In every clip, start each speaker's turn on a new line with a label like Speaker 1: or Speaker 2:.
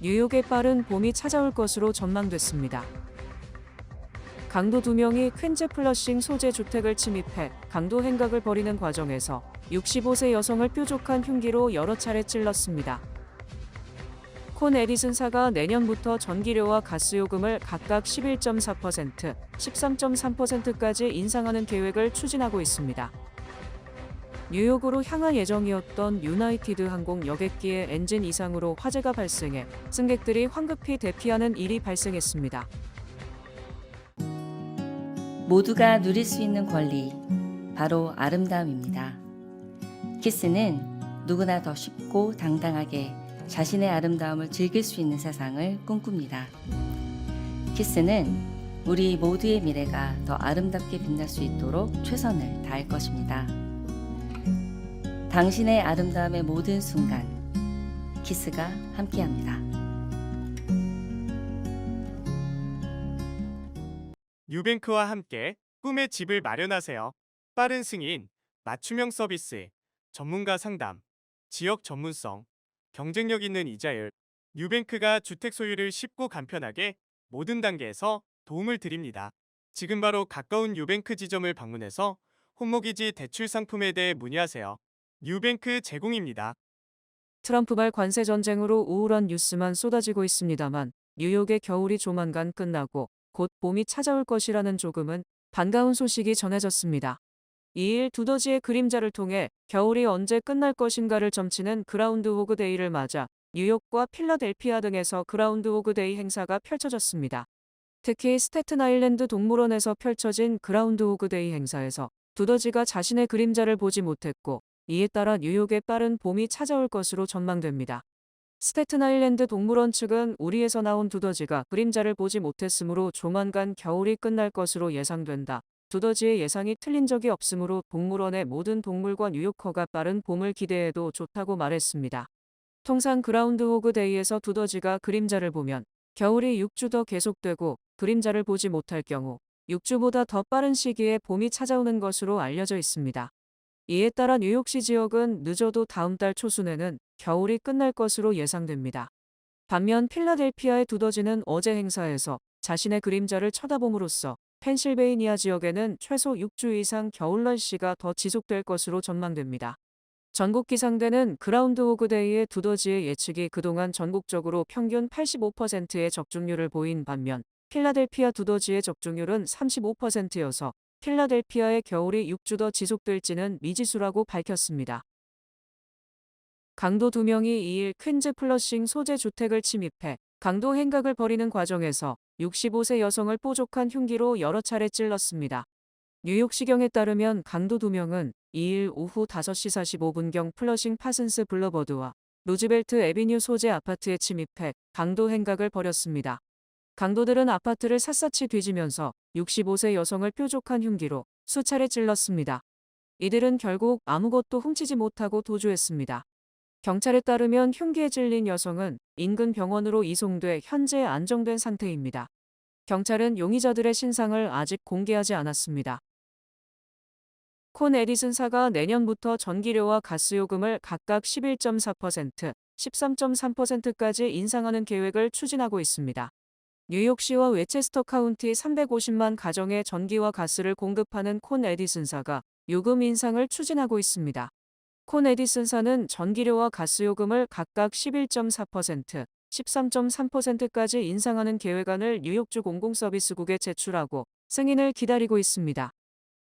Speaker 1: 뉴욕에 빠른 봄이 찾아올 것으로 전망됐습니다. 강도 두 명이 퀸즈 플러싱 소재 주택을 침입해 강도 행각을 벌이는 과정에서 65세 여성을 뾰족한 흉기로 여러 차례 찔렀습니다. 콘 에디슨사가 내년부터 전기료와 가스요금을 각각 11.4%, 13.3%까지 인상하는 계획을 추진하고 있습니다. 뉴욕으로 향할 예정이었던 유나이티드 항공 여객기의 엔진 이상으로 화재가 발생해 승객들이 황급히 대피하는 일이 발생했습니다.
Speaker 2: 모두가 누릴 수 있는 권리, 바로 아름다움입니다. 키스는 누구나 더 쉽고 당당하게 자신의 아름다움을 즐길 수 있는 세상을 꿈꿉니다. 키스는 우리 모두의 미래가 더 아름답게 빛날 수 있도록 최선을 다할 것입니다. 당신의 아름다움의 모든 순간, 키스가 함께합니다.
Speaker 3: 뉴뱅크와 함께 꿈의 집을 마련하세요. 빠른 승인, 맞춤형 서비스, 전문가 상담, 지역 전문성, 경쟁력 있는 이자율. 뉴뱅크가 주택 소유를 쉽고 간편하게 모든 단계에서 도움을 드립니다. 지금 바로 가까운 뉴뱅크 지점을 방문해서 홈모기지 대출 상품에 대해 문의하세요. 뉴뱅크 제공입니다.
Speaker 1: 트럼프발 관세 전쟁으로 우울한 뉴스만 쏟아지고 있습니다만 뉴욕의 겨울이 조만간 끝나고 곧 봄이 찾아올 것이라는 조금은 반가운 소식이 전해졌습니다. 2일 두더지의 그림자를 통해 겨울이 언제 끝날 것인가를 점치는 그라운드 호그 데이를 맞아 뉴욕과 필라델피아 등에서 그라운드 호그 데이 행사가 펼쳐졌습니다. 특히 스태튼 아일랜드 동물원에서 펼쳐진 그라운드 호그 데이 행사에서 두더지가 자신의 그림자를 보지 못했고 이에 따라 뉴욕에 빠른 봄이 찾아올 것으로 전망됩니다. 스태튼 아일랜드 동물원 측은 우리에서 나온 두더지가 그림자를 보지 못했으므로 조만간 겨울이 끝날 것으로 예상된다. 두더지의 예상이 틀린 적이 없으므로 동물원의 모든 동물과 뉴요커가 빠른 봄을 기대해도 좋다고 말했습니다. 통상 그라운드 호그 데이에서 두더지가 그림자를 보면 겨울이 6주 더 계속되고 그림자를 보지 못할 경우 6주보다 더 빠른 시기에 봄이 찾아오는 것으로 알려져 있습니다. 이에 따라 뉴욕시 지역은 늦어도 다음 달 초순에는 겨울이 끝날 것으로 예상됩니다. 반면 필라델피아의 두더지는 어제 행사에서 자신의 그림자를 쳐다봄으로써 펜실베이니아 지역에는 최소 6주 이상 겨울 날씨가 더 지속될 것으로 전망됩니다. 전국 기상대는 그라운드 호그데이의 두더지의 예측이 그동안 전국적으로 평균 85%의 적중률을 보인 반면 필라델피아 두더지의 적중률은 35%여서 필라델피아의 겨울이 6주 더 지속될지는 미지수라고 밝혔습니다. 강도 2명이 2일 퀸즈 플러싱 소재 주택을 침입해 강도 행각을 벌이는 과정에서 65세 여성을 뽀족한 흉기로 여러 차례 찔렀습니다. 뉴욕시경에 따르면 강도 2명은 2일 오후 5시 45분경 플러싱 파슨스 블러버드와 루즈벨트 에비뉴 소재 아파트에 침입해 강도 행각을 벌였습니다. 강도들은 아파트를 샅샅이 뒤지면서 65세 여성을 뾰족한 흉기로 수차례 찔렀습니다. 이들은 결국 아무것도 훔치지 못하고 도주했습니다. 경찰에 따르면 흉기에 찔린 여성은 인근 병원으로 이송돼 현재 안정된 상태입니다. 경찰은 용의자들의 신상을 아직 공개하지 않았습니다. 콘 에디슨사가 내년부터 전기료와 가스요금을 각각 11.4%, 13.3%까지 인상하는 계획을 추진하고 있습니다. 뉴욕시와 웨체스터 카운티 350만 가정에 전기와 가스를 공급하는 콘 에디슨사가 요금 인상을 추진하고 있습니다. 콘 에디슨사는 전기료와 가스요금을 각각 11.4%, 13.3%까지 인상하는 계획안을 뉴욕주 공공서비스국에 제출하고 승인을 기다리고 있습니다.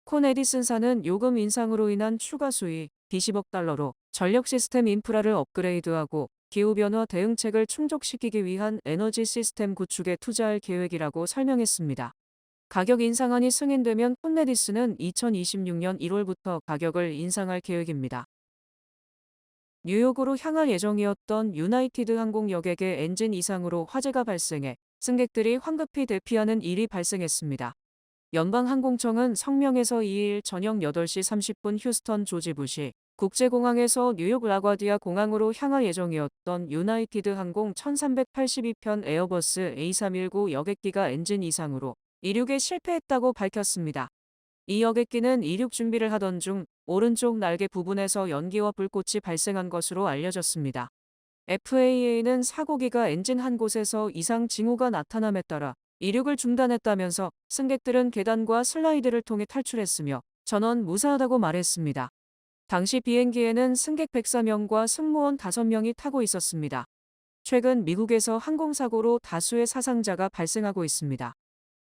Speaker 1: 콘 에디슨사는 요금 인상으로 인한 추가 수익 20억 달러로 전력 시스템 인프라를 업그레이드하고 기후변화 대응책을 충족시키기 위한 에너지 시스템 구축에 투자할 계획이라고 설명했습니다. 가격 인상안이 승인되면 콘네디스는 2026년 1월부터 가격을 인상할 계획입니다. 뉴욕으로 향할 예정이었던 유나이티드 항공 여객의 엔진 이상으로 화재가 발생해 승객들이 황급히 대피하는 일이 발생했습니다. 연방항공청은 성명에서 2일 저녁 8시 30분 휴스턴 조지 부시 국제공항에서 뉴욕 라과디아 공항으로 향할 예정이었던 유나이티드 항공 1382편 에어버스 A319 여객기가 엔진 이상으로 이륙에 실패했다고 밝혔습니다. 이 여객기는 이륙 준비를 하던 중 오른쪽 날개 부분에서 연기와 불꽃이 발생한 것으로 알려졌습니다. FAA는 사고기가 엔진 한 곳에서 이상 징후가 나타남에 따라 이륙을 중단했다면서 승객들은 계단과 슬라이드를 통해 탈출했으며 전원 무사하다고 말했습니다. 당시 비행기에는 승객 104명과 승무원 5명이 타고 있었습니다. 최근 미국에서 항공사고로 다수의 사상자가 발생하고 있습니다.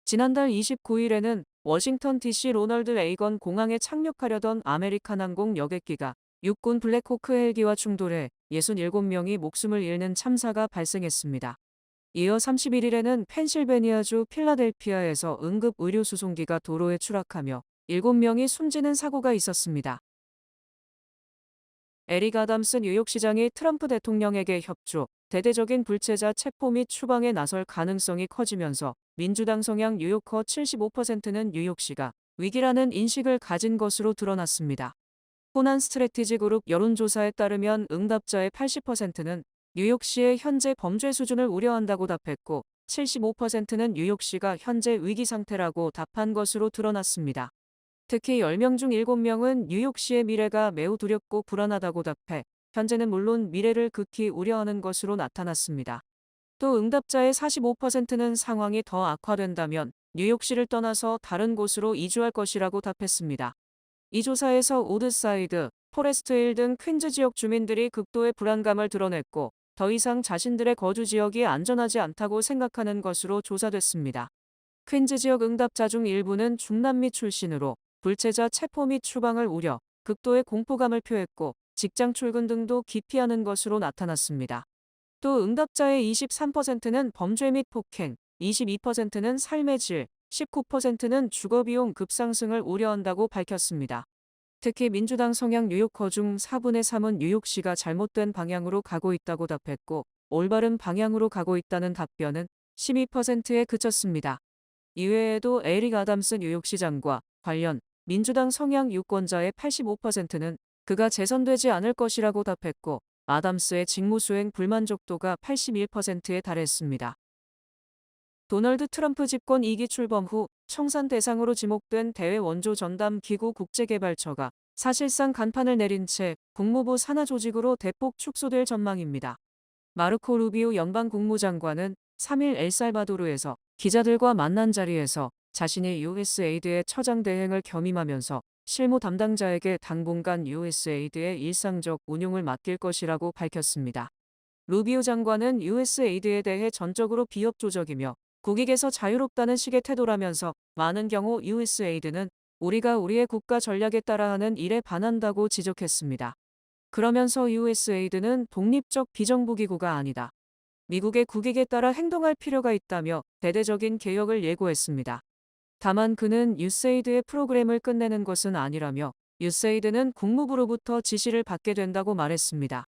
Speaker 1: 지난달 29일에는 워싱턴 DC 로널드 레이건 공항에 착륙하려던 아메리칸 항공 여객기가 육군 블랙호크 헬기와 충돌해 67명이 목숨을 잃는 참사가 발생했습니다. 이어 31일에는 펜실베니아주 필라델피아에서 응급 의료 수송기가 도로에 추락하며 7명이 숨지는 사고가 있었습니다. 에릭 아담스 뉴욕시장이 트럼프 대통령에게 협조, 대대적인 불체자 체포 및 추방에 나설 가능성이 커지면서 민주당 성향 뉴요커 75%는 뉴욕시가 위기라는 인식을 가진 것으로 드러났습니다. 호난 스트레티지 그룹 여론조사에 따르면 응답자의 80%는 뉴욕시의 현재 범죄 수준을 우려한다고 답했고 75%는 뉴욕시가 현재 위기 상태라고 답한 것으로 드러났습니다. 특히 10명 중 7명은 뉴욕시의 미래가 매우 두렵고 불안하다고 답해 현재는 물론 미래를 극히 우려하는 것으로 나타났습니다. 또 응답자의 45%는 상황이 더 악화된다면 뉴욕시를 떠나서 다른 곳으로 이주할 것이라고 답했습니다. 이 조사에서 오드사이드, 포레스트힐 등 퀸즈 지역 주민들이 극도의 불안감을 드러냈고 더 이상 자신들의 거주 지역이 안전하지 않다고 생각하는 것으로 조사됐습니다. 퀸즈 지역 응답자 중 일부는 중남미 출신으로 불체자 체포 및 추방을 우려 극도의 공포감을 표했고 직장 출근 등도 기피하는 것으로 나타났습니다. 또 응답자의 23%는 범죄 및 폭행, 22%는 삶의 질, 19%는 주거비용 급상승을 우려한다고 밝혔습니다. 특히 민주당 성향 뉴요커 중 4분의 3은 뉴욕시가 잘못된 방향으로 가고 있다고 답했고 올바른 방향으로 가고 있다는 답변은 12%에 그쳤습니다. 이외에도 에릭 아담스 뉴욕시장과 관련 민주당 성향 유권자의 85%는 그가 재선되지 않을 것이라고 답했고 아담스의 직무수행 불만족도가 81%에 달했습니다. 도널드 트럼프 집권 2기 출범 후 청산 대상으로 지목된 대외 원조 전담 기구 국제개발처가 사실상 간판을 내린 채 국무부 산하 조직으로 대폭 축소될 전망입니다. 마르코 루비오 연방 국무장관은 3일 엘살바도르에서 기자들과 만난 자리에서 자신이 USAID의 처장 대행을 겸임하면서 실무 담당자에게 당분간 USAID의 일상적 운용을 맡길 것이라고 밝혔습니다. 루비오 장관은 USAID에 대해 전적으로 비협조적이며 국익에서 자유롭다는 식의 태도라면서 많은 경우 USAID는 우리가 우리의 국가 전략에 따라 하는 일에 반한다고 지적했습니다. 그러면서 USAID는 독립적 비정부기구가 아니다. 미국의 국익에 따라 행동할 필요가 있다며 대대적인 개혁을 예고했습니다. 다만 그는 USAID의 프로그램을 끝내는 것은 아니라며 USAID는 국무부로부터 지시를 받게 된다고 말했습니다.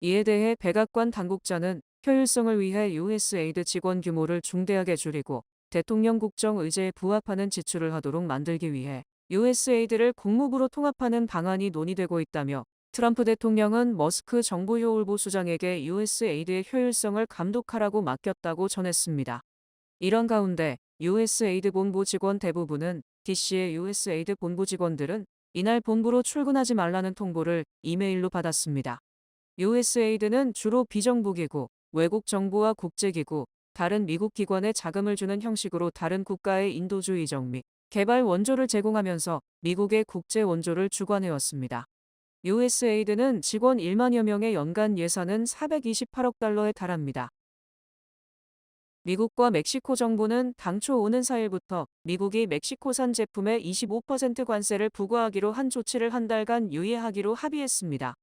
Speaker 1: 이에 대해 백악관 당국자는 효율성을 위해 USAID 직원 규모를 중대하게 줄이고 대통령 국정 의제에 부합하는 지출을 하도록 만들기 위해 USAID를 국무부로 통합하는 방안이 논의되고 있다며 트럼프 대통령은 머스크 정보효율부 수장에게 USAID의 효율성을 감독하라고 맡겼다고 전했습니다. 이런 가운데 USAID 본부 직원 대부분은 DC의 USAID 본부 직원들은 이날 본부로 출근하지 말라는 통보를 이메일로 받았습니다. USAID는 주로 비정부기구, 외국 정부와 국제기구, 다른 미국 기관에 자금을 주는 형식으로 다른 국가의 인도주의적 및 개발 원조를 제공하면서 미국의 국제 원조를 주관해왔습니다. USAID는 직원 1만여 명의 연간 예산은 428억 달러에 달합니다. 미국과 멕시코 정부는 당초 오는 4일부터 미국이 멕시코산 제품에 25% 관세를 부과하기로 한 조치를 한 달간 유예하기로 합의했습니다.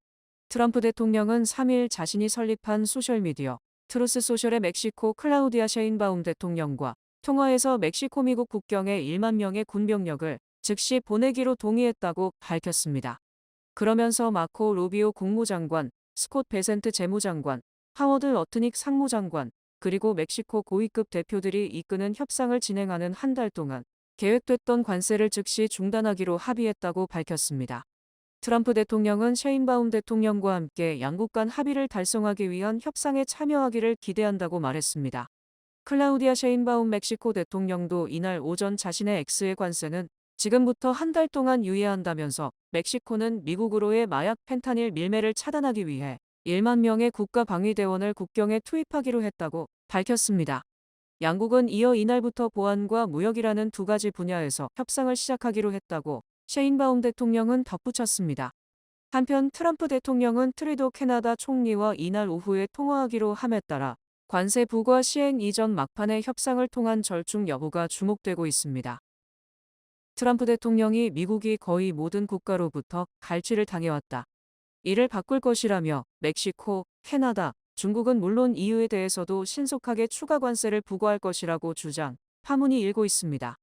Speaker 1: 트럼프 대통령은 3일 자신이 설립한 소셜미디어 트루스 소셜의 멕시코 클라우디아 셰인바움 대통령과 통화에서 멕시코 미국 국경에 1만 명의 군병력을 즉시 보내기로 동의했다고 밝혔습니다. 그러면서 마코 루비오 국무장관, 스콧 베센트 재무장관, 하워드 러트닉 상무장관, 그리고 멕시코 고위급 대표들이 이끄는 협상을 진행하는 한 달 동안 계획됐던 관세를 즉시 중단하기로 합의했다고 밝혔습니다. 트럼프 대통령은 셰인바움 대통령과 함께 양국 간 합의를 달성하기 위한 협상에 참여하기를 기대한다고 말했습니다. 클라우디아 셰인바움 멕시코 대통령도 이날 오전 자신의 X의 관세는 지금부터 한 달 동안 유예한다면서 멕시코는 미국으로의 마약 펜타닐 밀매를 차단하기 위해 1만 명의 국가 방위대원을 국경에 투입하기로 했다고 밝혔습니다. 양국은 이어 이날부터 보안과 무역이라는 두 가지 분야에서 협상을 시작하기로 했다고 셰인바움 대통령은 덧붙였습니다. 한편 트럼프 대통령은 트리도 캐나다 총리와 이날 오후에 통화하기로 함에 따라 관세 부과 시행 이전 막판의 협상을 통한 절충 여부가 주목되고 있습니다. 트럼프 대통령이 미국이 거의 모든 국가로부터 갈취를 당해왔다. 이를 바꿀 것이라며 멕시코, 캐나다, 중국은 물론 EU에 대해서도 신속하게 추가 관세를 부과할 것이라고 주장, 파문이 일고 있습니다.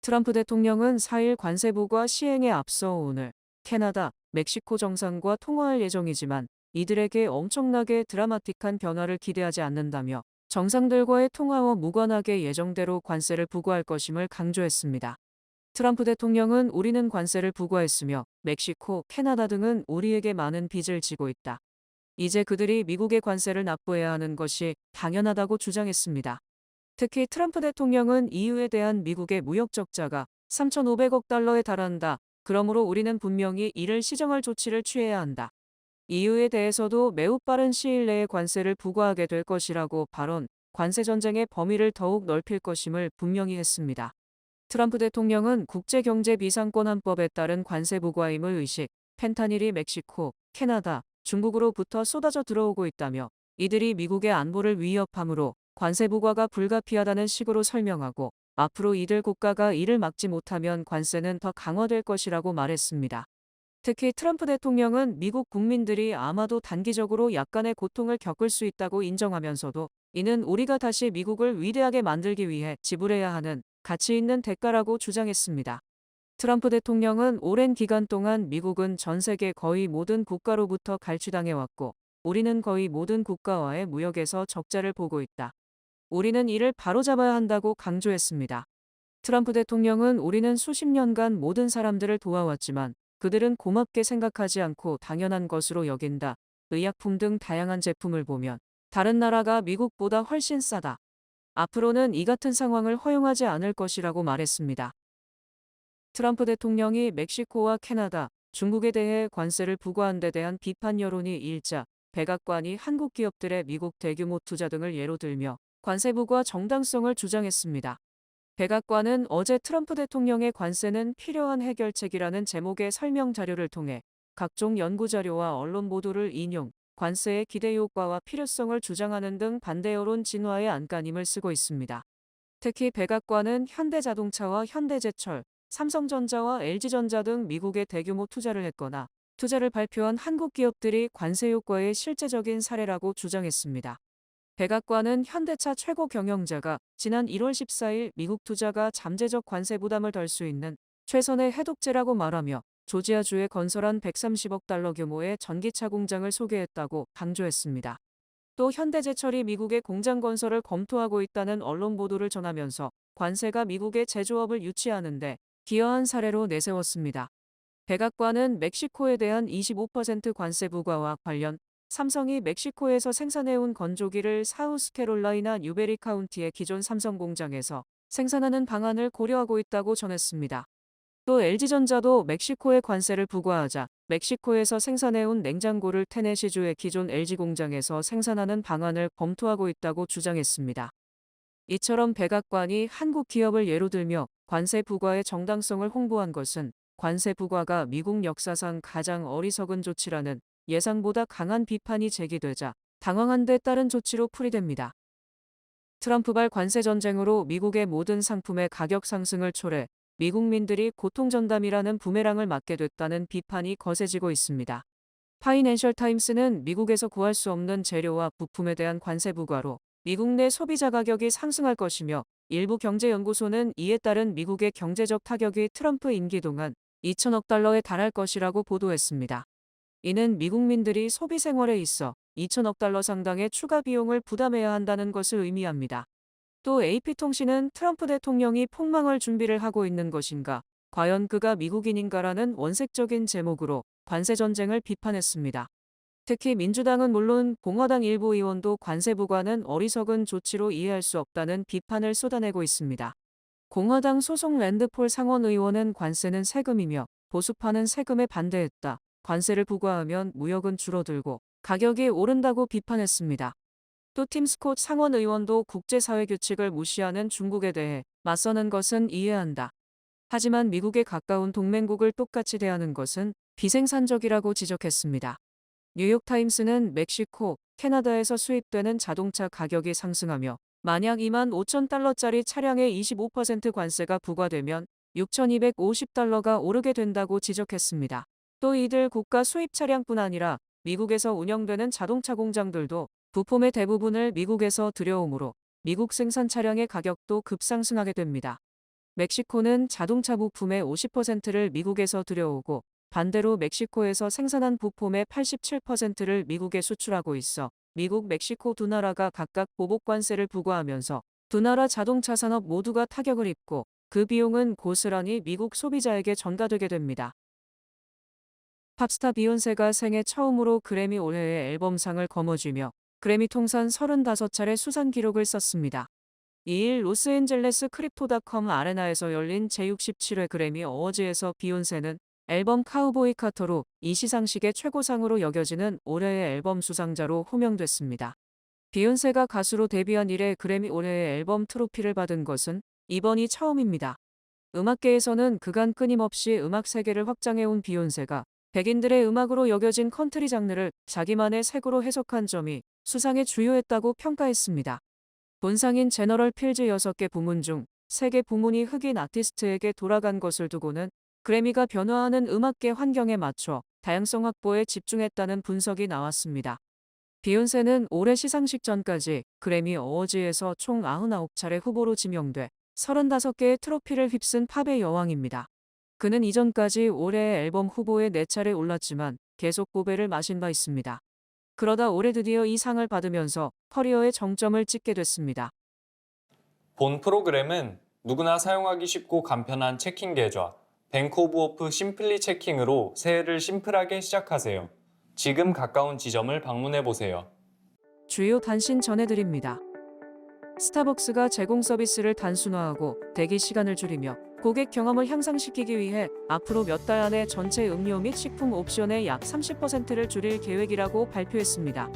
Speaker 1: 트럼프 대통령은 4일 관세 부과 시행에 앞서 오늘 캐나다, 멕시코 정상과 통화할 예정이지만 이들에게 엄청나게 드라마틱한 변화를 기대하지 않는다며 정상들과의 통화와 무관하게 예정대로 관세를 부과할 것임을 강조했습니다. 트럼프 대통령은 우리는 관세를 부과했으며 멕시코, 캐나다 등은 우리에게 많은 빚을 지고 있다. 이제 그들이 미국의 관세를 납부해야 하는 것이 당연하다고 주장했습니다. 특히 트럼프 대통령은 EU에 대한 미국의 무역 적자가 3,500억 달러에 달한다. 그러므로 우리는 분명히 이를 시정할 조치를 취해야 한다. EU에 대해서도 매우 빠른 시일 내에 관세를 부과하게 될 것이라고 발언, 관세 전쟁의 범위를 더욱 넓힐 것임을 분명히 했습니다. 트럼프 대통령은 국제경제비상권한법에 따른 관세 부과임을 의식, 펜타닐이 멕시코, 캐나다, 중국으로부터 쏟아져 들어오고 있다며 이들이 미국의 안보를 위협하므로 관세 부과가 불가피하다는 식으로 설명하고 앞으로 이들 국가가 이를 막지 못하면 관세는 더 강화될 것이라고 말했습니다. 특히 트럼프 대통령은 미국 국민들이 아마도 단기적으로 약간의 고통을 겪을 수 있다고 인정하면서도 이는 우리가 다시 미국을 위대하게 만들기 위해 지불해야 하는 가치 있는 대가라고 주장했습니다. 트럼프 대통령은 오랜 기간 동안 미국은 전 세계 거의 모든 국가로부터 갈취당해 왔고 우리는 거의 모든 국가와의 무역에서 적자를 보고 있다. 우리는 이를 바로잡아야 한다고 강조했습니다. 트럼프 대통령은 우리는 수십 년간 모든 사람들을 도와왔지만 그들은 고맙게 생각하지 않고 당연한 것으로 여긴다. 의약품 등 다양한 제품을 보면 다른 나라가 미국보다 훨씬 싸다. 앞으로는 이 같은 상황을 허용하지 않을 것이라고 말했습니다. 트럼프 대통령이 멕시코와 캐나다, 중국에 대해 관세를 부과한 데 대한 비판 여론이 일자, 백악관이 한국 기업들의 미국 대규모 투자 등을 예로 들며 관세 부과 정당성을 주장했습니다. 백악관은 어제 트럼프 대통령의 관세는 필요한 해결책이라는 제목의 설명 자료를 통해 각종 연구 자료와 언론 보도를 인용, 관세의 기대 효과와 필요성을 주장하는 등 반대 여론 진화의 안간힘을 쓰고 있습니다. 특히 백악관은 현대자동차와 현대제철, 삼성전자와 LG전자 등 미국에 대규모 투자를 했거나 투자를 발표한 한국 기업들이 관세 효과의 실제적인 사례라고 주장했습니다. 백악관은 현대차 최고 경영자가 지난 1월 14일 미국 투자가 잠재적 관세 부담을 덜 수 있는 최선의 해독제라고 말하며 조지아주에 건설한 130억 달러 규모의 전기차 공장을 소개했다고 강조했습니다. 또 현대제철이 미국의 공장 건설을 검토하고 있다는 언론 보도를 전하면서 관세가 미국의 제조업을 유치하는데 기여한 사례로 내세웠습니다. 백악관은 멕시코에 대한 25% 관세 부과와 관련 삼성이 멕시코에서 생산해온 건조기를 사우스캐롤라이나 뉴베리 카운티의 기존 삼성 공장에서 생산하는 방안을 고려하고 있다고 전했습니다. 또 LG전자도 멕시코에 관세를 부과하자 멕시코에서 생산해온 냉장고를 테네시주의 기존 LG 공장에서 생산하는 방안을 검토하고 있다고 주장했습니다. 이처럼 백악관이 한국 기업을 예로 들며 관세 부과의 정당성을 홍보한 것은 관세 부과가 미국 역사상 가장 어리석은 조치라는 예상보다 강한 비판이 제기되자 당황한 데 따른 조치로 풀이됩니다. 트럼프발 관세 전쟁으로 미국의 모든 상품의 가격 상승을 초래 미국민들이 고통전담이라는 부메랑을 맞게 됐다는 비판이 거세지고 있습니다. 파이낸셜 타임스는 미국에서 구할 수 없는 재료와 부품에 대한 관세 부과로 미국 내 소비자 가격이 상승할 것이며 일부 경제연구소는 이에 따른 미국의 경제적 타격이 트럼프 임기 동안 2천억 달러에 달할 것이라고 보도했습니다. 이는 미국민들이 소비 생활에 있어 2천억 달러 상당의 추가 비용을 부담해야 한다는 것을 의미합니다. 또 AP통신은 트럼프 대통령이 폭망할 준비를 하고 있는 것인가, 과연 그가 미국인인가라는 원색적인 제목으로 관세 전쟁을 비판했습니다. 특히 민주당은 물론 공화당 일부 의원도 관세 부과는 어리석은 조치로 이해할 수 없다는 비판을 쏟아내고 있습니다. 공화당 소속 랜드폴 상원 의원은 관세는 세금이며 보수파는 세금에 반대했다. 관세를 부과하면 무역은 줄어들고 가격이 오른다고 비판했습니다. 또 팀 스콧 상원 의원도 국제사회 규칙을 무시하는 중국에 대해 맞서는 것은 이해한다. 하지만 미국에 가까운 동맹국을 똑같이 대하는 것은 비생산적이라고 지적했습니다. 뉴욕타임스는 멕시코, 캐나다에서 수입되는 자동차 가격이 상승하며 만약 2만 5천 달러짜리 차량에 25% 관세가 부과되면 6,250달러가 오르게 된다고 지적했습니다. 또 이들 국가 수입 차량뿐 아니라 미국에서 운영되는 자동차 공장들도 부품의 대부분을 미국에서 들여오므로 미국 생산 차량의 가격도 급상승하게 됩니다. 멕시코는 자동차 부품의 50%를 미국에서 들여오고 반대로 멕시코에서 생산한 부품의 87%를 미국에 수출하고 있어 미국, 멕시코 두 나라가 각각 보복 관세를 부과하면서 두 나라 자동차 산업 모두가 타격을 입고 그 비용은 고스란히 미국 소비자에게 전가되게 됩니다. 팝스타 비욘세가 생애 처음으로 그래미 올해의 앨범상을 거머쥐며 그래미 통산 35차례 수상 기록을 썼습니다. 2일 로스앤젤레스 크립토닷컴 아레나에서 열린 제67회 그래미 어워즈에서 비욘세는 앨범 카우보이 카터로 이 시상식의 최고상으로 여겨지는 올해의 앨범 수상자로 호명됐습니다. 비욘세가 가수로 데뷔한 이래 그래미 올해의 앨범 트로피를 받은 것은 이번이 처음입니다. 음악계에서는 그간 끊임없이 음악 세계를 확장해온 비욘세가 백인들의 음악으로 여겨진 컨트리 장르를 자기만의 색으로 해석한 점이 수상에 주요했다고 평가했습니다. 본상인 제너럴 필즈 6개 부문 중 3개 부문이 흑인 아티스트에게 돌아간 것을 두고는 그래미가 변화하는 음악계 환경에 맞춰 다양성 확보에 집중했다는 분석이 나왔습니다. 비욘세는 올해 시상식 전까지 그래미 어워즈에서 총 99차례 후보로 지명돼 35개의 트로피를 휩쓴 팝의 여왕입니다. 그는 이전까지 올해의 앨범 후보에 4차례 올랐지만 계속 고배를 마신 바 있습니다. 그러다 올해 드디어 이 상을 받으면서 커리어의 정점을 찍게 됐습니다.
Speaker 4: 본 프로그램은 누구나 사용하기 쉽고 간편한 체킹 계좌 뱅크 오브 오프 심플리 체킹으로 새해를 심플하게 시작하세요. 지금 가까운 지점을 방문해 보세요.
Speaker 1: 주요 단신 전해드립니다. 스타벅스가 제공 서비스를 단순화하고 대기 시간을 줄이며 고객 경험을 향상시키기 위해 앞으로 몇 달 안에 전체 음료 및 식품 옵션의 약 30%를 줄일 계획이라고 발표했습니다.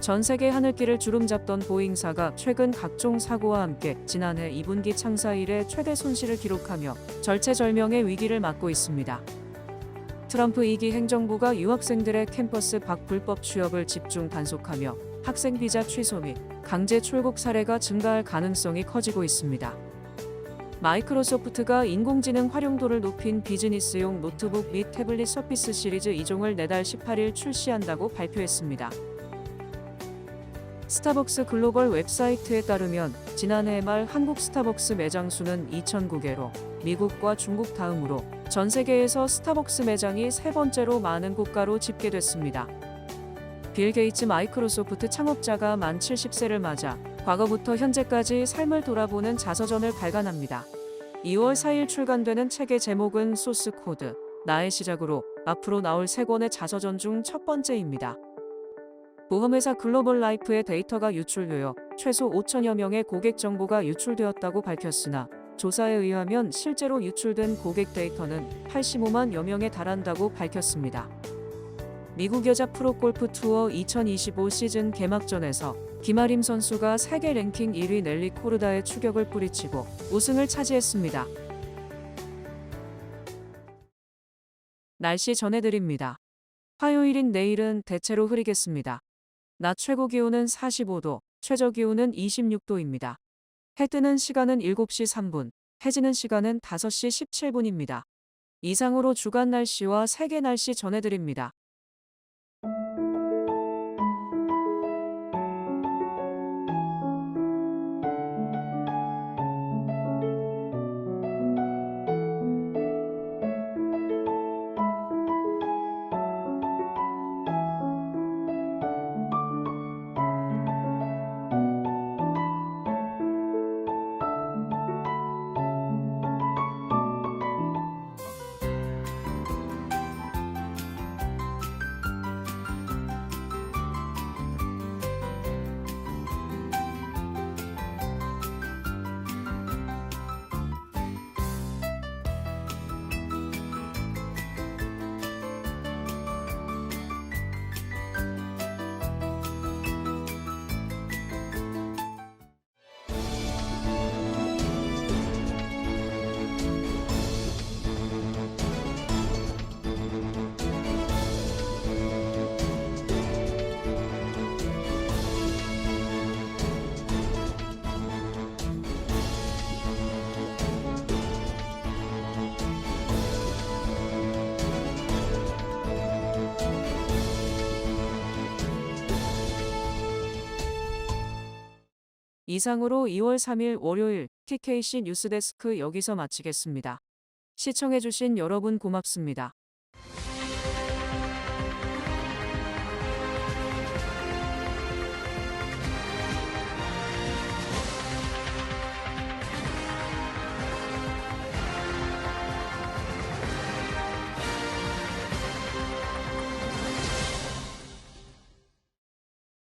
Speaker 1: 전 세계 하늘길을 주름잡던 보잉사가 최근 각종 사고와 함께 지난해 2분기 창사 이래 최대 손실을 기록하며 절체절명의 위기를 맞고 있습니다. 트럼프 2기 행정부가 유학생들의 캠퍼스 밖 불법 취업을 집중 단속하며 학생 비자 취소 및 강제 출국 사례가 증가할 가능성이 커지고 있습니다. 마이크로소프트가 인공지능 활용도를 높인 비즈니스용 노트북 및 태블릿 서피스 시리즈 2종을 내달 18일 출시한다고 발표했습니다. 스타벅스 글로벌 웹사이트에 따르면 지난해 말 한국 스타벅스 매장 수는 2,009개로 미국과 중국 다음으로 전 세계에서 스타벅스 매장이 세 번째로 많은 국가로 집계됐습니다. 빌 게이츠 마이크로소프트 창업자가 만 70세를 맞아 과거부터 현재까지 삶을 돌아보는 자서전을 발간합니다. 2월 4일 출간되는 책의 제목은 소스 코드, 나의 시작으로 앞으로 나올 세 권의 자서전 중 첫 번째입니다. 보험회사 글로벌 라이프의 데이터가 유출되어 최소 5천여 명의 고객 정보가 유출되었다고 밝혔으나 조사에 의하면 실제로 유출된 고객 데이터는 85만여 명에 달한다고 밝혔습니다. 미국 여자 프로골프 투어 2025 시즌 개막전에서 김아림 선수가 세계 랭킹 1위 넬리 코르다의 추격을 뿌리치고 우승을 차지했습니다. 날씨 전해드립니다. 화요일인 내일은 대체로 흐리겠습니다. 낮 최고 기온은 45도, 최저 기온은 26도입니다. 해 뜨는 시간은 7시 3분, 해지는 시간은 5시 17분입니다. 이상으로 주간 날씨와 세계 날씨 전해드립니다. 이상으로 2월 3일 월요일 TKC 뉴스데스크 여기서 마치겠습니다. 시청해주신 여러분 고맙습니다.